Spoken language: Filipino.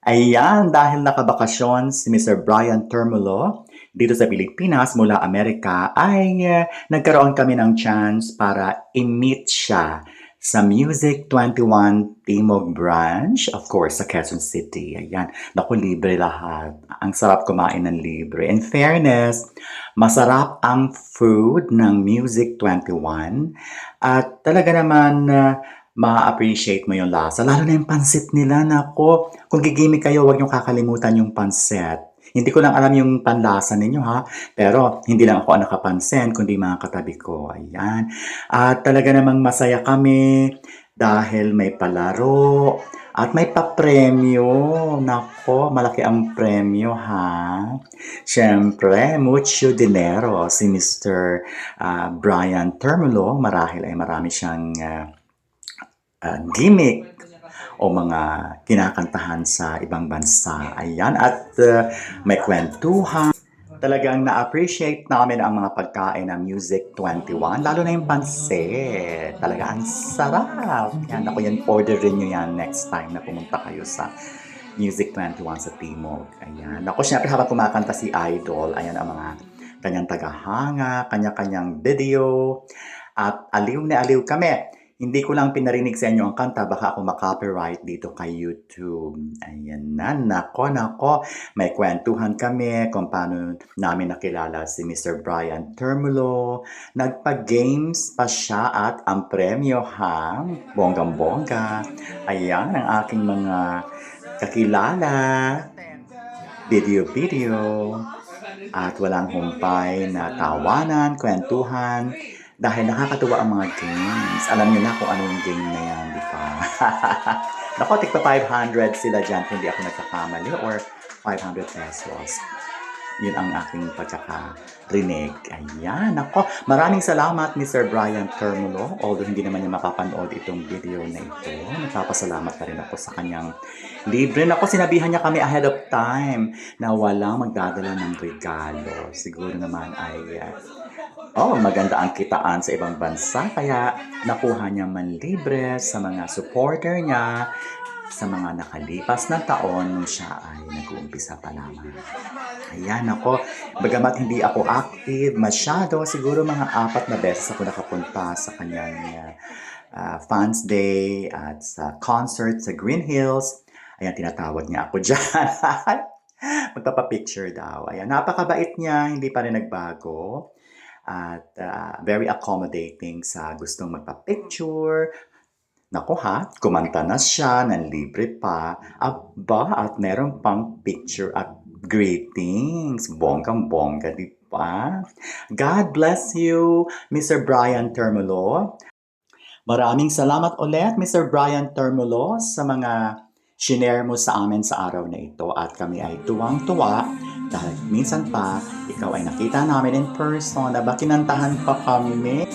Ayan, dahil nakabakasyon si Mr. Brian Termulo dito sa Pilipinas mula Amerika, ay eh, nagkaroon kami ng chance para i-meet siya sa Music 21 Timog Branch, of course, sa Quezon City. Ayan, naku, libre lahat. Ang sarap kumain ng libre. In fairness, masarap ang food ng Music 21 at talaga naman uh, ma-appreciate mo yung lasa. Lalo na yung pansit nila, nako. Kung gigimik kayo, huwag niyong kakalimutan yung pansit. Hindi ko lang alam yung panlasa ninyo ha, pero hindi lang ako ang nakapansin, kundi mga katabi ko. Ayan. At talaga namang masaya kami dahil may palaro at may papremyo. Nako, malaki ang premyo ha. Siyempre, mucho dinero si Mr. ah, Brian Termulo. Marahil ay marami siyang ah, ah, gimmick o mga kinakantahan sa ibang bansa. Ayan, at uh, may kwentuhan. Talagang na-appreciate namin ang mga pagkain ng Music 21, lalo na yung pansit. Talaga ang sarap. Yan, ako yan, orderin nyo yan next time na pumunta kayo sa Music 21 sa Timog. Ayan. Ako, syempre, habang kumakanta si Idol, ayan ang mga kanyang tagahanga, kanya-kanyang video, at aliw na aliw kami. Hindi ko lang pinarinig sa inyo ang kanta, baka ako makopyright dito kay YouTube. Ayan na, nako, nako. May kwentuhan kami kung paano namin nakilala si Mr. Brian Termulo. Nagpa-games pa siya at ang premyo ha, bonggang-bongga. Ayan ang aking mga kakilala, video-video, at walang humpay na tawanan, kwentuhan, dahil nakakatuwa ang mga games. Alam niyo na kung ano yung game na yan, di ba? Nako, tigpa 500 sila dyan kung di ako nagkakamali or 500 pesos. Yun ang aking pagkakarinig. Ayan, ako. Maraming salamat, Mr. Brian Termulo. Although hindi naman niya mapapanood itong video na ito. Nagpapasalamat na rin ako sa kanyang libre. Ako, sinabihan niya kami ahead of time na walang magdadala ng regalo. Siguro naman ay uh, Oh, maganda ang kitaan sa ibang bansa kaya nakuha niya man libre sa mga supporter niya sa mga nakalipas na taon nung siya ay nag-uumpisa pa lamang. Ayan ako, bagamat hindi ako active masyado, siguro mga apat na beses ako nakapunta sa kanyang uh, fans day at sa concert sa Green Hills. Ayan, tinatawag niya ako dyan. Magpapapicture daw. Ayan, napakabait niya, hindi pa rin nagbago at ah, very accommodating sa gustong magpa-picture. Nako ha, kumanta na siya ng libre pa. Aba, at meron pang picture at greetings. Bonggang-bongga, di ba? God bless you, Mr. Brian Termulo. Maraming salamat ulit, Mr. Brian Termulo, sa mga shinare mo sa amin sa araw na ito. At kami ay tuwang-tuwa dahil minsan pa, ikaw ay nakita namin in person, aba kinantahan pa kami.